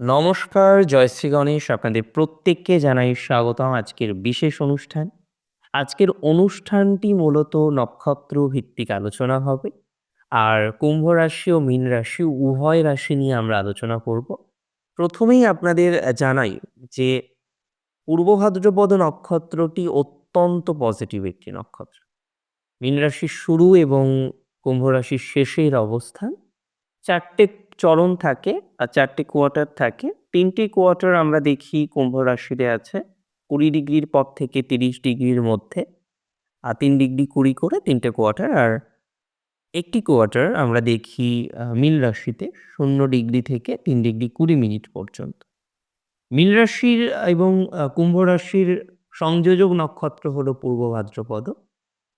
নমস্কার, জয়শ্রী গণেশ। আপনাদের প্রত্যেককে জানাই স্বাগতম আজকের বিশেষ অনুষ্ঠান। আজকের অনুষ্ঠানটি মূলত নক্ষত্র ভিত্তিক আলোচনা হবে। আর কুম্ভ রাশি ও মীন রাশি উভয় রাশি নিয়ে আমরা আলোচনা করব। প্রথমেই আপনাদের জানাই যে পূর্ব ভাদ্রপদ নক্ষত্রটি অত্যন্ত পজিটিভ একটি নক্ষত্র। মীন রাশির শুরু এবং কুম্ভ রাশির শেষের অবস্থান। ৪ টে চরণ থাকে আর ৪ টে কোয়ার্টার থাকে। ৩ টে কোয়ার্টার আমরা দেখি কুম্ভ রাশিতে আছে ২০ ডিগ্রির পর থেকে ৩০ ডিগ্রির মধ্যে। আর তিন ডিগ্রি ২০ করে তিনটে কোয়ার্টার। আর একটি কোয়ার্টার আমরা দেখি মিল রাশিতে শূন্য ডিগ্রি থেকে তিন ডিগ্রি ২০ মিনিট পর্যন্ত। মীন রাশির এবং কুম্ভ রাশির সংযোজক নক্ষত্র হলো পূর্ব ভাদ্রপদ।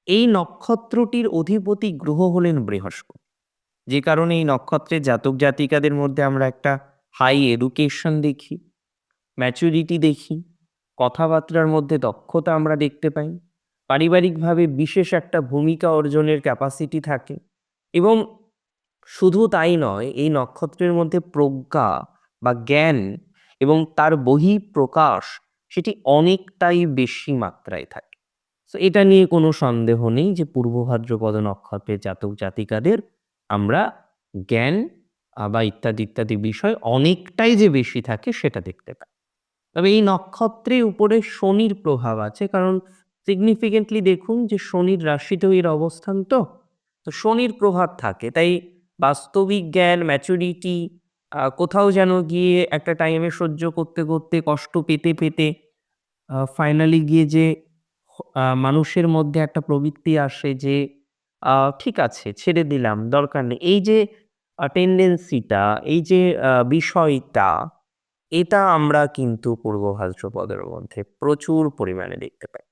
এই নক্ষত্রটির অধিপতি গ্রহ হলেন বৃহস্পতি। যে কারণে এই নক্ষত্রের জাতক জাতিকাদের মধ্যে আমরা একটা হাই এডুকেশন দেখি, ম্যাচুরিটি দেখি, কথাবার্তার মধ্যে দক্ষতা আমরা দেখতে পাই। পারিবারিকভাবে বিশেষ একটা ভূমিকা অর্জনের ক্যাপাসিটি থাকে এবং শুধু তাই নয় এই নক্ষত্রের মধ্যে প্রজ্ঞা বা জ্ঞান এবং তার বহিঃপ্রকাশ সেটি অনেকটাই বেশি মাত্রায় থাকে। সো এটা নিয়ে কোনো সন্দেহ নেই যে পূর্ব ভাদ্রপদ নক্ষত্রের জাতক জাতিকাদের আমরা জ্ঞান বা ইত্যাদি, ইত্যাদি বিষয় অনেকটাই যে বেশি থাকে সেটা দেখতে পাই। তবে এই নক্ষত্রের উপরে শনির প্রভাব আছে কারণ সিগনিফিকেন্টলি দেখুন যে শনির রাশিতেও এর অবস্থান তো। তো শনির প্রভাব থাকে। তাই বাস্তবিক জ্ঞান, ম্যাচুরিটি কোথাও যেন গিয়ে একটা টাইমে সহ্য করতে, করতে কষ্ট পেতে, পেতে ফাইনালি গিয়ে যে মানুষের মধ্যে একটা প্রবৃত্তি আসে যে ঠিক আছে ছেড়ে দিলাম দরকার নেই। এই যে টেনডেন্সিটা এই যে বিষয়টা এটা আমরা কিন্তু পূর্ব ভাদ্রপদের মধ্যে প্রচুর পরিমাণে দেখতে পাই।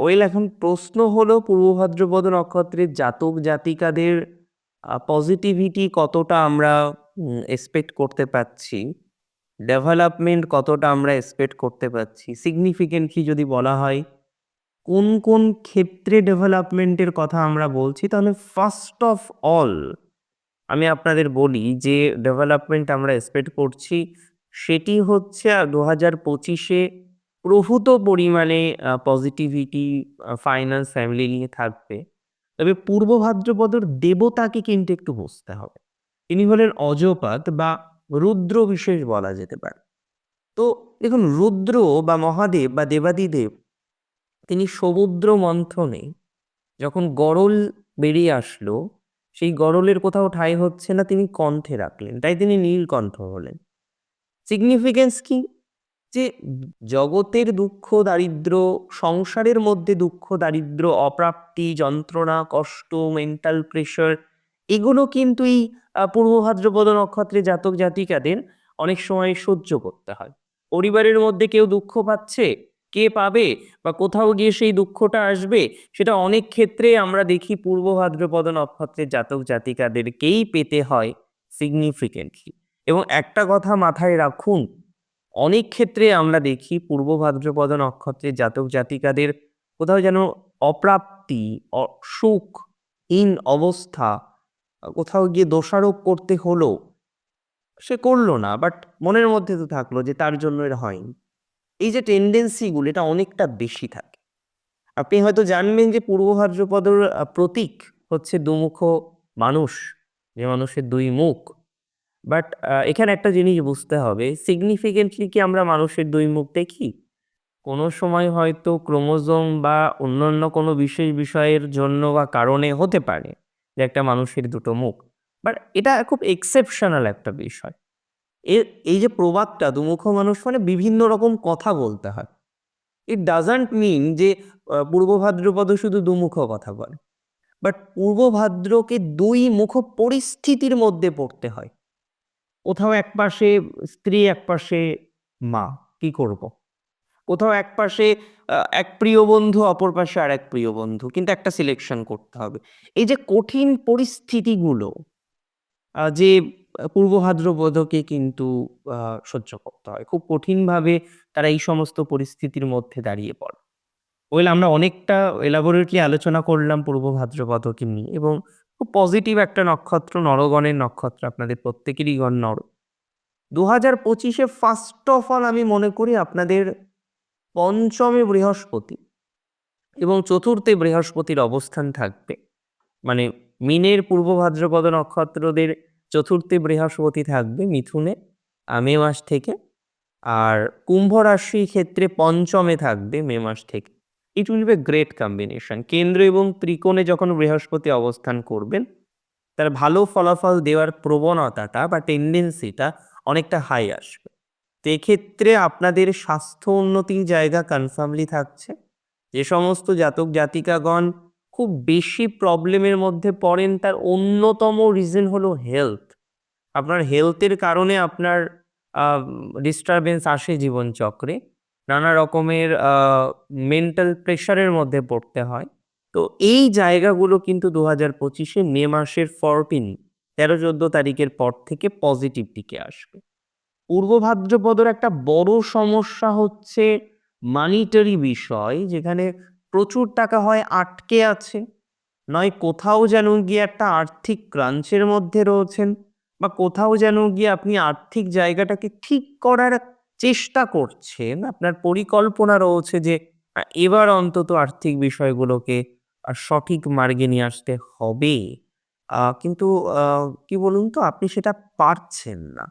ওয়েল এখন প্রশ্ন হলো পূর্ব ভাদ্রপদ নক্ষত্রের জাতক জাতিকাদের পজিটিভিটি কতটা আমরা এক্সপেক্ট করতে পারছি, ডেভেলপমেন্ট কতটা আমরা এক্সপেক্ট করতে পারছি। সিগনিফিকেন্টলি যদি বলা হয় কোন, কোন ক্ষেত্রে ডেভেলপমেন্টের কথা আমরা বলছি তাহলে ফার্স্ট অফ অল আমি আপনাদের বলি যে ডেভেলপমেন্ট আমরা এক্সপেক্ট করছি সেটি হচ্ছে দু হাজার পঁচিশে প্রভূত পরিমাণে পজিটিভিটি আ ফাইন্যান্স ফ্যামিলি নিয়ে থাকবে। তবে পূর্ব ভাদ্রপদর দেবতাকে কিন্তু একটু বুঝতে হবে। তিনি হলেন অজপাত বা রুদ্র বিশেষ বলা যেতে পারে। তো দেখুন রুদ্র বা মহাদেব বা দেবাদিদেব তিনি সমুদ্র মন্থনে যখন গরল বেরিয়ে আসলো সেই গরলের কোথাও ঠাঁই হচ্ছে না তিনি কণ্ঠে রাখলেন। তাই তিনি নীলকণ্ঠ হলেন। সিগনিফিকেন্স কি? যে জগতের দুঃখ দারিদ্র সংসারের মধ্যে দুঃখ দারিদ্র্য, অপ্রাপ্তি, যন্ত্রণা, কষ্ট, মেন্টাল প্রেশার এগুলো কিন্তু এই পূর্ব ভাদ্রপদ নক্ষত্রের জাতক জাতিকাদের অনেক সময় সহ্য করতে হয়। পরিবারের মধ্যে কেউ দুঃখ পাচ্ছে, কে পাবে বা কোথাও গিয়ে সেই দুঃখটা আসবে সেটা অনেক ক্ষেত্রে আমরা দেখি পূর্ব ভাদ্রপদ নক্ষত্রের জাতক জাতিকাদেরকেই পেতে হয় সিগনিফিকেন্টলি। এবং একটা কথা মাথায় রাখুন, অনেক ক্ষেত্রে আমরা দেখি পূর্ব ভাদ্রপদ নক্ষত্রের জাতক জাতিকাদের কোথাও যেন অপ্রাপ্তি, অ সুখহীন অবস্থা কোথাও গিয়ে দোষারোপ করতে হলো। সে করল না বাট মনের মধ্যে তো থাকল যে তার জন্য এটা হয়নি। এই যে টেন্ডেন্সিগুলো এটা অনেকটা বেশি থাকে। আপনি হয়তো জানবেন যে পূর্ব ভাদ্রপদর প্রতীক হচ্ছে দুমুখ মানুষ, যে মানুষের দুই মুখ। বাট এখানে একটা জিনিস বুঝতে হবে সিগনিফিকেন্টলি কি আমরা মানুষের দুই মুখ দেখি? কোনো সময় হয়তো ক্রোমোজোম বা অন্যান্য কোনো বিশেষ বিষয়ের জন্য বা কারণে হতে পারে যে একটা মানুষের দুটো মুখ। বাট এটা খুব এক্সেপশনাল একটা বিষয়। এ এই যে প্রবাদটা দুমুখ মানুষ মানে বিভিন্ন রকম কথা বলতে হয়। ইট ডাজন্ট মিন যে পূর্ব ভাদ্রপদ শুধু দুমুখ কথা বলে। বাট পূর্ব ভাদ্রকে দুই মুখ পরিস্থিতির মধ্যে পড়তে হয়। কোথাও একপাশে স্ত্রী, একপাশে মা, কি করব? কোথাও একপাশে আ এক প্রিয় বন্ধু, অপর পাশে আর এক প্রিয় বন্ধু। কিন্তু একটা সিলেকশন করতে হবে। এই যে কঠিন পরিস্থিতিগুলো যে পূর্ব ভাদ্রপদকে কিন্তু সহ্য করতে হয়। খুব কঠিনভাবে তারা এই সমস্ত পরিস্থিতির মধ্যে দাঁড়িয়ে পড়ে। ওয়েল আমরা অনেকটা এলাবোরেটলি আলোচনা করলাম পূর্ব ভাদ্রপদকে নিয়ে এবং খুব পজিটিভ একটা নক্ষত্র, নরগণের নক্ষত্র আপনাদের প্রত্যেকেরই গণ নর। দু হাজার পঁচিশে ফার্স্ট অফ অল আমি মনে করি আপনাদের পঞ্চমে বৃহস্পতি এবং চতুর্থে বৃহস্পতির অবস্থান থাকবে মানে মিনের পূর্ব ভাদ্রপদ নক্ষত্রদের চতুর্থে বৃহস্পতি থাকবে মিথুনে, মে মাস থেকে। আর কুম্ভ রাশির ক্ষেত্রে পঞ্চমে থাকবে মে মাস থেকে। It will be great combination কেন্দ্র এবং ত্রিকোণে যখন বৃহস্পতি অবস্থান করবেন, তার ভালো ফলাফল দেওয়ার প্রবণতাটা বা টেন্ডেন্সিটা অনেকটা হাই আসবে। তো এক্ষেত্রে আপনাদের স্বাস্থ্য উন্নতির জায়গা কনফার্মলি থাকছে। যে সমস্ত জাতক জাতিকাগণ খুব বেশি প্রবলেমের মধ্যে পড়েন তার অন্যতম রিজন হলো হেলথ আপনার হেলথের কারণে আপনার ডিস্টারবেন্স আসে জীবনচক্রে। নানা রকমের মেন্টাল প্রেশারের মধ্যে পড়তে হয়। তো এই জায়গাগুলো কিন্তু দু হাজার পঁচিশে মে মাসের ফরটিন তেরো চোদ্দ তারিখের পর থেকে পজিটিভ দিকে আসবে। পূর্ব ভাদ্রপদর একটা বড় সমস্যা হচ্ছে মানিটারি বিষয়, যেখানে প্রচুর টাকা হয়, আটকে আছে। নয়, কোথাও যেন গিয়ে একটা আর্থিক ক্রাঞ্চের মধ্যে রয়েছেন বা কোথাও যেন গিয়ে আপনি আর্থিক জায়গাটাকে ঠিক করার চেষ্টা করছেন। আপনার পরিকল্পনা রয়েছে যে এবার অন্তত আর্থিক বিষয়গুলোকে সঠিক মার্গে নিয়ে আসতে হবে। কিন্তু কি বলুন তো, আপনি সেটা পারছেন না।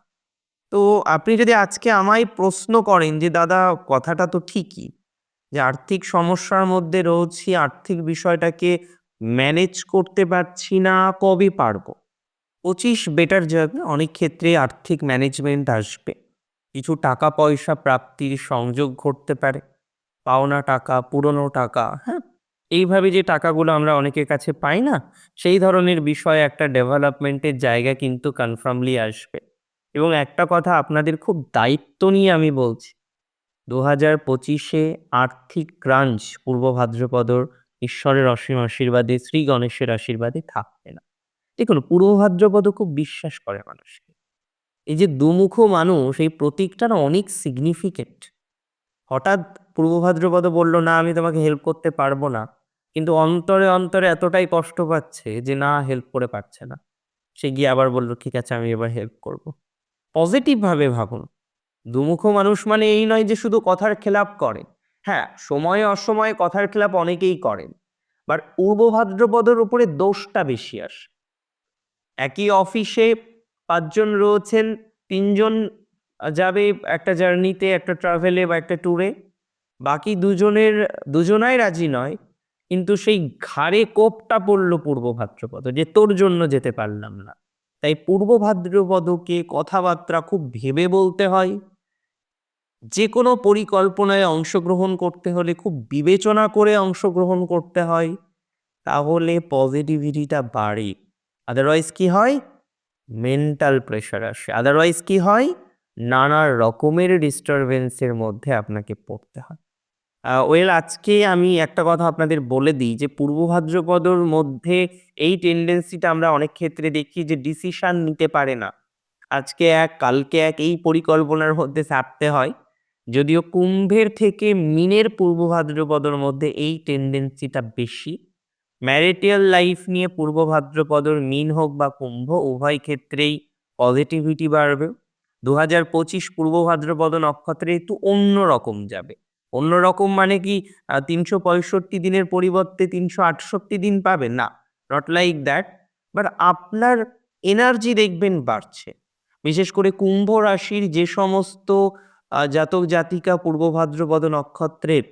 তো আপনি যদি আজকে আমায় প্রশ্ন করেন যে, দাদা, কথাটা তো ঠিকই। যে আর্থিক সমস্যার মধ্যে রয়েছি, আর্থিক বিষয়টাকে ম্যানেজ করতে পারছি না, কবে পারব? পঁচিশ বেটার যাবে অনেক ক্ষেত্রে আর্থিক ম্যানেজমেন্ট আসবে। কিছু টাকা পয়সা প্রাপ্তির সংযোগ ঘটতে পারে। পাওনা টাকা, পুরনো টাকা হ্যাঁ? এইভাবে যে টাকাগুলো আমরা অনেকের কাছে পাই না, সেই ধরনের বিষয়ে একটা ডেভেলপমেন্টের জায়গা কিন্তু কনফার্মলি আসবে। এবং একটা কথা আপনাদের খুব দায়িত্ব নিয়ে আমি বলছি দু হাজার পঁচিশে আর্থিক ক্রাঞ্চ পূর্ব ভাদ্রপদর ঈশ্বরের অসীম আশীর্বাদে, শ্রী গণেশের আশীর্বাদে থাকবে না। দেখুন, পূর্ব ভাদ্রপদ খুব বিশ্বাস করে মানুষকে। এই যে দুমুখ মানুষ, এই প্রতীকটা না অনেক সিগনিফিকেন্ট হঠাৎ পূর্ব ভাদ্রপদ বলল, না, আমি তোমাকে হেল্প করতে পারব না। কিন্তু অন্তরে অন্তরে এতটাই কষ্ট পাচ্ছে যে, না হেল্প করে পারছে না। সে গিয়ে আবার বলল, ঠিক আছে, আমি এবার হেল্প করব। পজিটিভভাবে ভাবুন দুমুখ মানুষ মানে এই নয় যে শুধু কথার খেলাপ করে হ্যাঁ সময়ে অসময়ে কথার খেলাপ অনেকেই করেন। বাট পূর্ব ভাদ্রপদের উপরে দোষটা বেশি আসে। একই অফিসে পাঁচজন রয়েছেন, তিনজন যাবে একটা জার্নিতে, একটা ট্রাভেলে বা একটা ট্যুরে। বাকি দুজনের, দুজনাই রাজি নয়, কিন্তু সেই ঘাড়ে কোপটা পড়ল পূর্ব ভাদ্রপদ যে তোর জন্য যেতে পারলাম না। তাই পূর্ব ভাদ্রপদকে কথাবার্তা খুব ভেবে বলতে হয়। যে কোনো পরিকল্পনায় অংশগ্রহণ করতে হলে খুব বিবেচনা করে অংশগ্রহণ করতে হয়, তাহলে পজিটিভিটিটা বাড়ে। আদারওয়াইজ কি হয়? মেন্টাল প্রেশার আসে। আদারওয়াইজ কি হয়? নানা রকমের ডিস্টারবেন্সের মধ্যে আপনাকে পড়তে হয়। ওয়েল আজকে আমি একটা কথা আপনাদের বলে দিই যে, পূর্ব ভাদ্রপদর মধ্যে এই টেন্ডেন্সিটা আমরা অনেক ক্ষেত্রে দেখি যে ডিসিশান নিতে পারে না। আজকে এক, কালকে এক এই পরিকল্পনার মধ্যে চাপতে হয়। যদিও কুম্ভের থেকে মিনের পূর্ব ভাদ্রপদর মধ্যে এই টেন্ডেন্সিটা বেশি। ম্যারিটিয়াল লাইফ নিয়ে পূর্ব ভাদ্রপদর মিন হোক বা কুম্ভ, উভয় ক্ষেত্রেই পজিটিভিটি বাড়বে। দু হাজার পঁচিশ পূর্ব ভাদ্রপদ নক্ষত্রে একটু অন্যরকম যাবে। অন্যরকম মানে কি তিনশো পঁয়ষট্টি দিনের পরিবর্তে তিনশো আটষট্টি দিন পাবে? না নট লাইক দ্যাট বাট আপনার এনার্জি দেখবেন বাড়ছে। বিশেষ করে কুম্ভ রাশির যে সমস্ত জাতক জাতিকা পূর্ব ভাদ্রপদ নক্ষত্রের,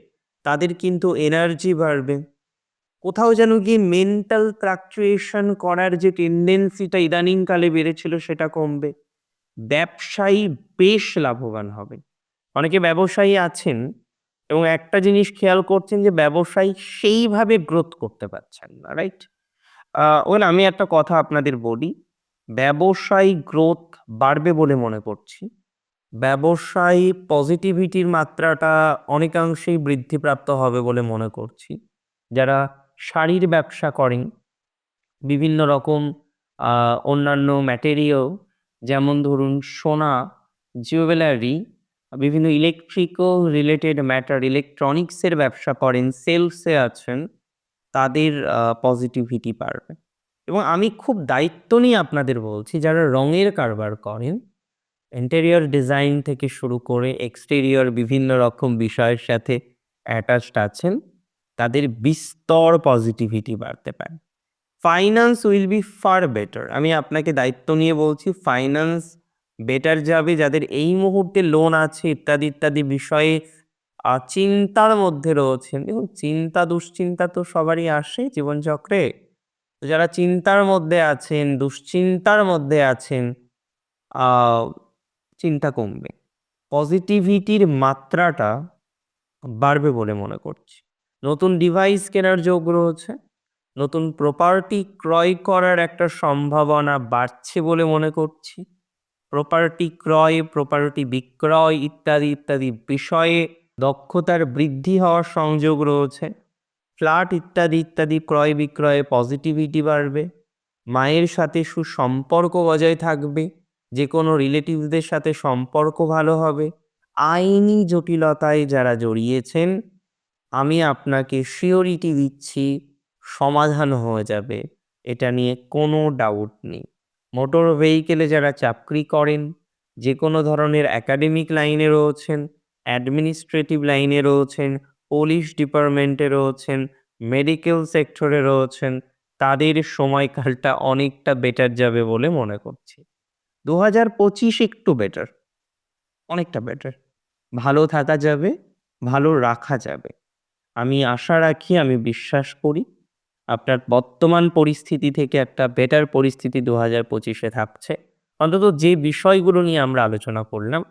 তাদের কিন্তু এনার্জি বাড়বে। কোথাও যেন গিয়ে মেন্টাল ফ্লাকচুয়েশন করার যে টেন্ডেন্সিটা ইদানিংকালে বেড়েছিল সেটা কমবে। ব্যবসায়ী বেশ লাভবান হবে। অনেকে ব্যবসায়ী আছেন এবং একটা জিনিস খেয়াল করছেন যে ব্যবসায়ী সেইভাবে গ্রোথ করতে পারছেন না রাইট ওয়েল আমি একটা কথা আপনাদের বলি। ব্যবসায়ী গ্রোথ বাড়বে বলে মনে করছি। ব্যবসায়ী পজিটিভিটির মাত্রাটা অনেকাংশেই বৃদ্ধিপ্রাপ্ত হবে বলে মনে করছি। যারা শাড়ির ব্যবসা করেন, বিভিন্ন রকম অন্যান্য ম্যাটেরিয়াল যেমন ধরুন সোনা জুয়েলারি বিভিন্ন ইলেকট্রিক্যাল রিলেটেড ম্যাটার ইলেকট্রনিক্সের ব্যবসা করেন সেলসে আছেন, তাদের পজিটিভিটি বাড়বে। এবং আমি খুব দায়িত্ব নিয়ে আপনাদের বলছি, যারা রঙের কারবার করেন ইন্টেরিয়র ডিজাইন থেকে শুরু করে এক্সটেরিয়র বিভিন্ন রকম বিষয়ের সাথে অ্যাটাচড আছেন। তাদের বিস্তর পজিটিভিটি বাড়তে পারে। Finance will be far better আমি আপনাকে দায়িত্ব নিয়ে বলছি ফাইন্যান্স বেটার যাবে যাদের এই মুহূর্তে লোন আছে, ইত্যাদি ইত্যাদি বিষয়ে চিন্তার মধ্যে রয়েছেন। দেখুন, চিন্তা, দুশ্চিন্তা তো সবারই আসে জীবনচক্রে। যারা চিন্তার মধ্যে আছেন, দুশ্চিন্তার মধ্যে আছেন চিন্তা কমবে। পজিটিভিটির মাত্রাটা বাড়বে বলে মনে করছি। নতুন ডিভাইস কেনার যোগ রয়েছে নতুন প্রপার্টি ক্রয় করার একটা সম্ভাবনা বাড়ছে বলে মনে করছি। প্রপার্টি ক্রয় প্রপার্টি বিক্রয় ইত্যাদি ইত্যাদি বিষয়ে দক্ষতার বৃদ্ধি হওয়ার সংযোগ রয়েছে। ফ্ল্যাট ইত্যাদি ইত্যাদি ক্রয় বিক্রয়ে পজিটিভিটি বাড়বে। মায়ের সাথে সুসম্পর্ক বজায় থাকবে। যে কোনো রিলেটিভসদের সাথে সম্পর্ক ভালো হবে। আইনি জটিলতায় যারা জড়িয়েছেন, আমি আপনাকে শিওরিটি দিচ্ছি, সমাধান হয়ে যাবে। এটা নিয়ে কোনো ডাউট নেই। মোটর ভেহিকেলে যারা চাকরি করেন, যে কোনো ধরনের একাডেমিক লাইনে রয়েছেন অ্যাডমিনিস্ট্রেটিভ লাইনে রয়েছেন পুলিশ ডিপার্টমেন্টে রয়েছেন মেডিকেল সেক্টরে রয়েছেন, তাদের সময়কালটা অনেকটা বেটার যাবে বলে মনে করছি। দু হাজার পঁচিশ একটু বেটার অনেকটা বেটার ভালো থাকা যাবে, ভালো রাখা যাবে। আমি আশা রাখি, আমি বিশ্বাস করি, আপনার বর্তমান পরিস্থিতি থেকে একটা বেটার পরিস্থিতি দু হাজার পঁচিশে থাকছে। অন্তত যে বিষয়গুলো নিয়ে আমরা আলোচনা করলাম,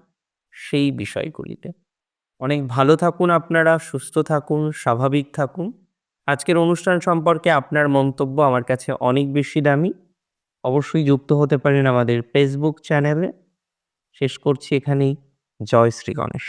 সেই বিষয়গুলিতে। অনেক ভালো থাকুন আপনারা, সুস্থ থাকুন, স্বাভাবিক থাকুন। আজকের অনুষ্ঠান সম্পর্কে আপনার মন্তব্য আমার কাছে অনেক বেশি দামি। অবশ্যই যুক্ত হতে পারেন আমাদের ফেসবুক চ্যানেলে শেষ করছি এখানেই। জয় শ্রী গণেশ।